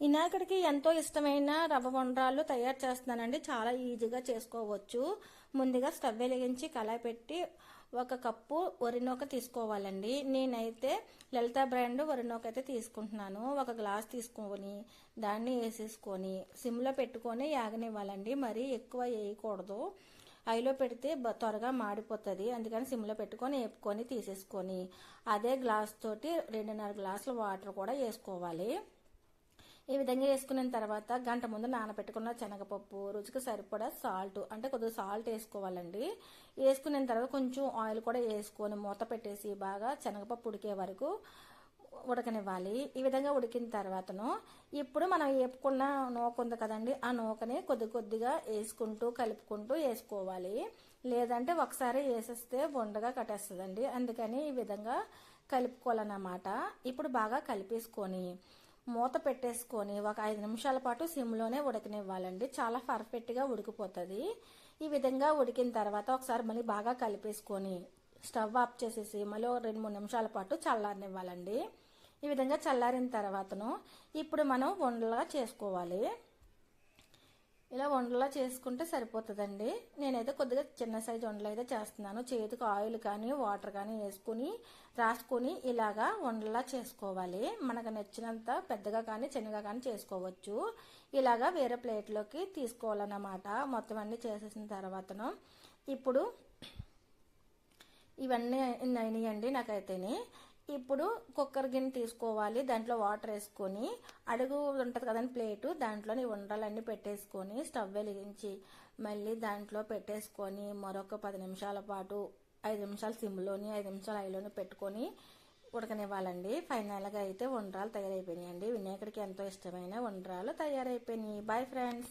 వినాయకుడికి ఎంతో ఇష్టమైన రవ్వ వండ్రాలు తయారు చేస్తున్నానండి. చాలా ఈజీగా చేసుకోవచ్చు. ముందుగా స్టవ్ వెలిగించి కళాయి పెట్టి ఒక కప్పు వరినోక తీసుకోవాలండి. నేనైతే లలిత బ్రాండ్ వరినోక అయితే తీసుకుంటున్నాను. ఒక గ్లాస్ తీసుకొని దాన్ని వేసేసుకొని సిమ్లో పెట్టుకొని యాగనివ్వాలండి. మరీ ఎక్కువ వేయకూడదు. ఐలో పెడితే త్వరగా మాడిపోతుంది. అందుకని సిమ్లో పెట్టుకొని వేపుకొని తీసేసుకొని అదే గ్లాస్ తోటి రెండున్నర గ్లాసుల వాటర్ కూడా వేసుకోవాలి. ఈ విధంగా వేసుకున్న తర్వాత గంట ముందు నానబెట్టుకున్న శనగపప్పు రుచికి సరిపడా సాల్ట్ అంటే కొద్దిగా సాల్ట్ వేసుకోవాలండి. వేసుకున్న తర్వాత కొంచెం ఆయిల్ కూడా వేసుకొని మూత పెట్టేసి బాగా శనగపప్పు ఉడికే వరకు ఉడకనివ్వాలి. ఈ విధంగా ఉడికిన తర్వాతను ఇప్పుడు మనం వేపుకున్న నూక ఉంది కదండి ఆ నూకని కొద్ది కొద్దిగా వేసుకుంటూ కలుపుకుంటూ వేసుకోవాలి. లేదంటే ఒకసారి వేసేస్తే బొండగా కట్టేస్తుందండి. అందుకని ఈ విధంగా కలుపుకోవాలన్నమాట. ఇప్పుడు బాగా కలిపేసుకొని మూత పెట్టేసుకొని ఒక ఐదు నిమిషాల పాటు సిమ్లోనే ఉడకనివ్వాలండి. చాలా పర్ఫెక్ట్గా ఉడికిపోతుంది. ఈ విధంగా ఉడికిన తర్వాత ఒకసారి మళ్ళీ బాగా కలిపేసుకొని స్టవ్ ఆఫ్ చేసేసి మళ్ళీ ఒక రెండు మూడు నిమిషాల పాటు చల్లారనివ్వాలండి. ఈ విధంగా చల్లారిన తర్వాతను ఇప్పుడు మనం వండలుగా చేసుకోవాలి. ఇలా వండలా చేసుకుంటే సరిపోతుందండి. నేనైతే కొద్దిగా చిన్న సైజు వండలు అయితే చేస్తున్నాను. చేతికి ఆయిల్ కానీ వాటర్ కానీ వేసుకుని రాసుకొని ఇలాగా వండలా చేసుకోవాలి. మనకు నచ్చినంత పెద్దగా కానీ చిన్నగా కానీ చేసుకోవచ్చు. ఇలాగా వేరే ప్లేట్లోకి తీసుకోవాలన్నమాట. మొత్తం అన్నీ చేసేసిన తర్వాతను. ఇప్పుడు ఇవన్నీ అయినాయండి నాకైతేనే. ఇప్పుడు కుక్కర్ గిన్నె తీసుకోవాలి దాంట్లో వాటర్ వేసుకొని అడుగు ఉంటుంది కదండి ప్లేటు దాంట్లోని ఉండ్రాలన్నీ పెట్టేసుకొని స్టవ్ వెలిగించి మళ్ళీ దాంట్లో పెట్టేసుకొని మరొక పది నిమిషాల పాటు ఐదు నిమిషాలు సిమ్లోని ఐదు నిమిషాలు ఐలోని పెట్టుకొని ఉడకనివ్వాలండి. ఫైనల్గా అయితే ఉండరాలు తయారైపోయినాయండి. వినాయకుడికి ఎంతో ఇష్టమైన ఉండరాలు తయారైపోయినాయి. Bye friends